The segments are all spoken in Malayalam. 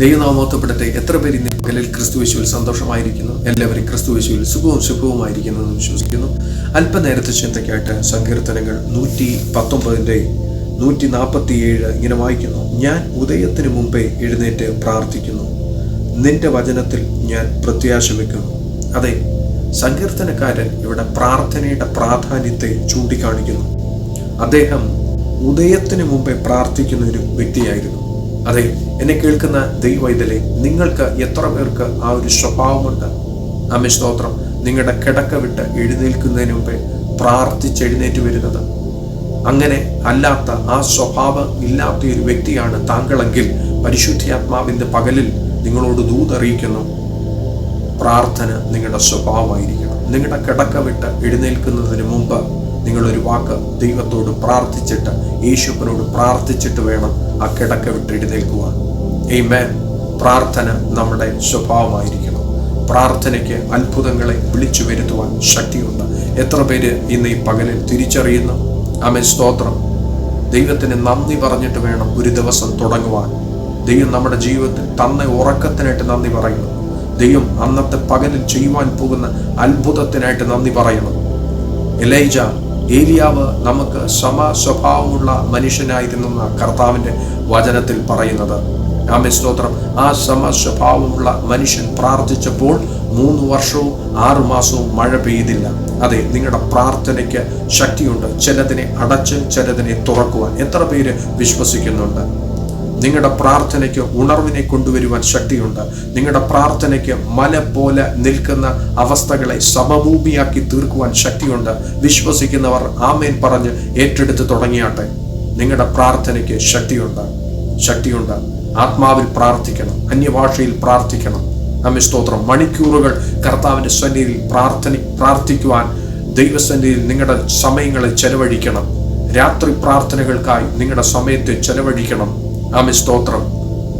ദൈവനാമോത്തപ്പെടട്ടെ. എത്ര പേര് ഇന്ന് പകലിൽ ക്രിസ്തുവേശുവിൽ സന്തോഷമായിരിക്കുന്നു? എല്ലാവരും ക്രിസ്തുവേശുവിൽ സുഖവും സുഖവുമായിരിക്കുന്നു എന്ന് വിശ്വസിക്കുന്നു. അല്പനേരത്തെ ചിന്തയ്ക്കായിട്ട് സങ്കീർത്തനങ്ങൾ നൂറ്റി പത്തൊമ്പതിന്റെ നൂറ്റി നാൽപ്പത്തിയേഴ് ഇങ്ങനെ വായിക്കുന്നു. ഞാൻ ഉദയത്തിന് മുമ്പേ എഴുന്നേറ്റ് പ്രാർത്ഥിക്കുന്നു. നിന്റെ വചനത്തിൽ ഞാൻ പ്രത്യാശ വെക്കുന്നു അതെ സങ്കീർത്തനക്കാരൻ ഇവിടെ പ്രാർത്ഥനയുടെ പ്രാധാന്യത്തെ ചൂണ്ടിക്കാണിക്കുന്നു. അദ്ദേഹം ഉദയത്തിന് മുമ്പേ പ്രാർത്ഥിക്കുന്ന ഒരു വ്യക്തിയായിരുന്നു. അതെ എന്നെ കേൾക്കുന്ന ദൈവൈതലെ നിങ്ങൾക്ക് എത്ര പേർക്ക് ആ ഒരു സ്വഭാവമുണ്ട്? ആമേ സ്തോത്രം. നിങ്ങളുടെ കിടക്ക വിട്ട് എഴുന്നേൽക്കുന്നതിന് മുമ്പേ പ്രാർത്ഥിച്ചെഴുന്നേറ്റ് വരുന്നത്. അങ്ങനെ അല്ലാത്ത ആ സ്വഭാവം ഇല്ലാത്ത ഒരു വ്യക്തിയാണ് താങ്കളെങ്കിൽ പരിശുദ്ധാത്മാവിന്റെ പകലിൽ നിങ്ങളോട് ദൂതറിയിക്കുന്നു പ്രാർത്ഥന നിങ്ങളുടെ സ്വഭാവമായിരിക്കണം. നിങ്ങളുടെ കിടക്ക വിട്ട് എഴുന്നേൽക്കുന്നതിന് മുമ്പ് നിങ്ങളൊരു വാക്ക് ദൈവത്തോട് പ്രാർത്ഥിച്ചിട്ട് യേശുപ്പനോട് പ്രാർത്ഥിച്ചിട്ട് വേണം ആ കിടക്ക വിട്ടെഴുന്നേൽക്കുവാൻ ഈ മേൻ പ്രാർത്ഥന നമ്മുടെ സ്വഭാവമായിരിക്കണം. പ്രാർത്ഥനയ്ക്ക് അത്ഭുതങ്ങളെ വിളിച്ചു വരുത്തുവാൻ ശക്തിയുണ്ട്. എത്ര പേര് ഇന്ന് ഈ പകലിൽ തിരിച്ചറിയുന്നു? ആമേ സ്തോത്രം. ദൈവത്തിന് നന്ദി പറഞ്ഞിട്ട് വേണം ഒരു ദിവസം തുടങ്ങുവാൻ. ദൈവം നമ്മുടെ ജീവിതത്തിൽ തന്ന ഉറക്കത്തിനായിട്ട് നന്ദി പറയുന്നു. ദൈവം അന്നത്തെ പകലിൽ ചെയ്യുവാൻ പോകുന്ന അത്ഭുതത്തിനായിട്ട് നന്ദി പറയണം എലൈജ ഏലിയാവ് നമുക്ക് സമ സ്വഭാവമുള്ള മനുഷ്യനായിരുന്നു എന്ന കർത്താവിന്റെ വചനത്തിൽ പറയുന്നത്. ആമേ സ്തോത്രം. ആ സമ സ്വഭാവമുള്ള മനുഷ്യൻ പ്രാർത്ഥിച്ചപ്പോൾ മൂന്ന് വർഷവും ആറു മാസവും മഴ പെയ്തില്ല. അതെ നിങ്ങളുടെ പ്രാർത്ഥനയ്ക്ക് ശക്തിയുണ്ട്. ചിലതിനെ അടച്ച് ചിലതിനെ തുറക്കുവാൻ. എത്ര പേര് വിശ്വസിക്കുന്നുണ്ട്? നിങ്ങളുടെ പ്രാർത്ഥനയ്ക്ക് ഉണർവിനെ കൊണ്ടുവരുവാൻ ശക്തിയുണ്ട്. നിങ്ങളുടെ പ്രാർത്ഥനയ്ക്ക് മല പോലെ നിൽക്കുന്ന അവസ്ഥകളെ സമഭൂമിയാക്കി തീർക്കുവാൻ ശക്തിയുണ്ട്. വിശ്വസിക്കുന്നവർ ആമേൻ പറഞ്ഞ് ഏറ്റെടുത്ത് തുടങ്ങിയാട്ടെ. നിങ്ങളുടെ പ്രാർത്ഥനയ്ക്ക് ശക്തിയുണ്ട്. ശക്തിയുണ്ട്. ആത്മാവിൽ പ്രാർത്ഥിക്കണം. അന്യഭാഷയിൽ പ്രാർത്ഥിക്കണം. നമ്മെ സ്തോത്രം. മണിക്കൂറുകൾ കർത്താവിന്റെ സന്നിധിയിൽ പ്രാർത്ഥന പ്രാർത്ഥിക്കുവാൻ ദൈവസന്നിധിയിൽ നിങ്ങളുടെ സമയങ്ങളെ ചെലവഴിക്കണം. രാത്രി പ്രാർത്ഥനകൾക്കായി നിങ്ങളുടെ സമയത്തെ ചെലവഴിക്കണം. ആമെ സ്തോത്രം.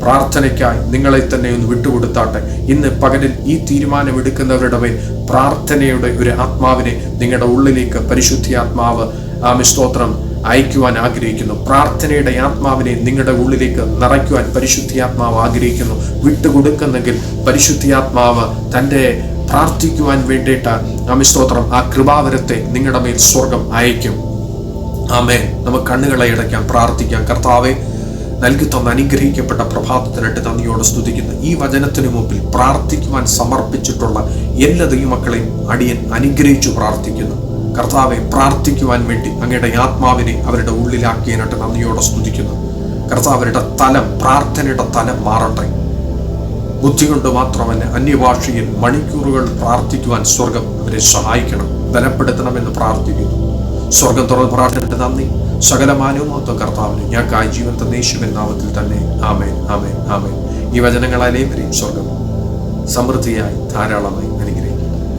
പ്രാർത്ഥനയ്ക്കായി നിങ്ങളെ തന്നെ ഒന്ന് വിട്ടുകൊടുത്താട്ടെ. ഇന്ന് പകലിൽ ഈ തീരുമാനം എടുക്കുന്നവരുടെ മേൽ പ്രാർത്ഥനയുടെ ഒരു ആത്മാവിനെ നിങ്ങളുടെ ഉള്ളിലേക്ക് പരിശുദ്ധി ആത്മാവ് ആമി സ്തോത്രം അയക്കുവാൻ ആഗ്രഹിക്കുന്നു. പ്രാർത്ഥനയുടെ ആത്മാവിനെ നിങ്ങളുടെ ഉള്ളിലേക്ക് നിറയ്ക്കുവാൻ പരിശുദ്ധിയാത്മാവ് ആഗ്രഹിക്കുന്നു. വിട്ടുകൊടുക്കുന്നെങ്കിൽ പരിശുദ്ധിയാത്മാവ് തന്റെ പ്രാർത്ഥിക്കുവാൻ വേണ്ടിയിട്ട് ആമി സ്തോത്രം ആ കൃപാവരത്തെ നിങ്ങളുടെ മേൽ സ്വർഗം അയക്കും ആമേ നമുക്ക് കണ്ണുകളെ ഇടയ്ക്കാം പ്രാർത്ഥിക്കാം. കർത്താവെ നൽകി തന്ന അനുഗ്രഹിക്കപ്പെട്ട പ്രഭാതത്തിനായിട്ട് നന്ദിയോടെ സ്തുതിക്കുന്നു. ഈ വചനത്തിന് മുമ്പിൽ പ്രാർത്ഥിക്കുവാൻ സമർപ്പിച്ചിട്ടുള്ള എല്ലാ ദൈവമക്കളെയും അടിയൻ അനുഗ്രഹിച്ചു പ്രാർത്ഥിക്കുന്നു. കർത്താവെ പ്രാർത്ഥിക്കുവാൻ വേണ്ടി അങ്ങയുടെ ആത്മാവിനെ അവരുടെ ഉള്ളിലാക്കിയതിനായിട്ട് നന്ദിയോടെ സ്തുതിക്കുന്നു. കർത്താവരുടെ തലം പ്രാർത്ഥനയുടെ തലം മാറട്ടെ. ബുദ്ധി കൊണ്ട് മാത്രമല്ല അന്യഭാഷയിൽ മണിക്കൂറുകൾ പ്രാർത്ഥിക്കുവാൻ സ്വർഗം അവരെ സഹായിക്കണം. ബലപ്പെടുത്തണമെന്ന് പ്രാർത്ഥിക്കുന്നു. സ്വർഗം തുറന്ന് പ്രാർത്ഥനയുടെ നന്ദി. സകലമാനവും മൊത്തം കർത്താവിന് ഞാൻ ജീവൻ തന്ന നാമത്തിൽ തന്നെ ആമേൻ ആമേൻ ആമേൻ. ഈ വചനങ്ങളാലേവരെയും സ്വർഗം സമൃദ്ധിയായി ധാരാളമായി